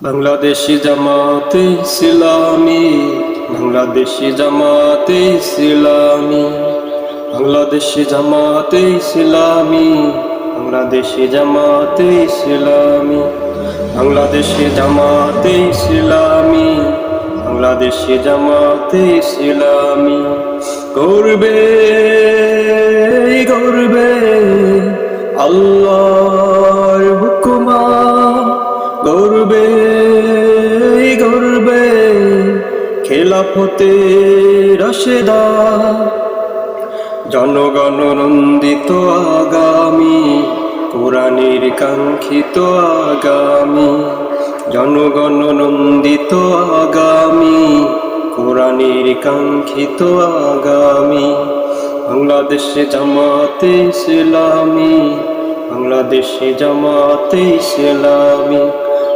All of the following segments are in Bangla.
বাংলাদেশি জামাতে ইসলামী বাংলাদেশি জামাতে ইসলামী বাংলাদেশি জামাতে ইসলামী বাংলাদেশি জামাতে ইসলামী বাংলাদেশি জামাতে ইসলামী বাংলাদেশি জামাতে ইসলামী করবে করবে আল্লাহর গর্বে খেলাফতে রশেদা। জনগণ নন্দিত আগামী, কোরআনের কাঙ্ক্ষিত আগামী। জনগণ নন্দিত আগামী, কোরআনের কাঙ্ক্ষিত আগামী। বাংলাদেশে জামাতে ইসলামী, বাংলাদেশে জামাতে ইসলামী।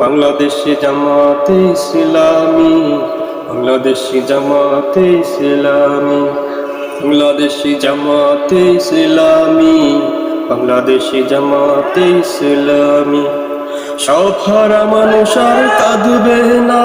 বাংলাদেশে জামাতে ইসলামী, বাংলাদেশি জামাতে ইসলামী, বাংলাদেশি জামাতে ইসলামী, বাংলাদেশি জামাতে ইসলামী। সব হারা মানুষ আর কাঁদবে না।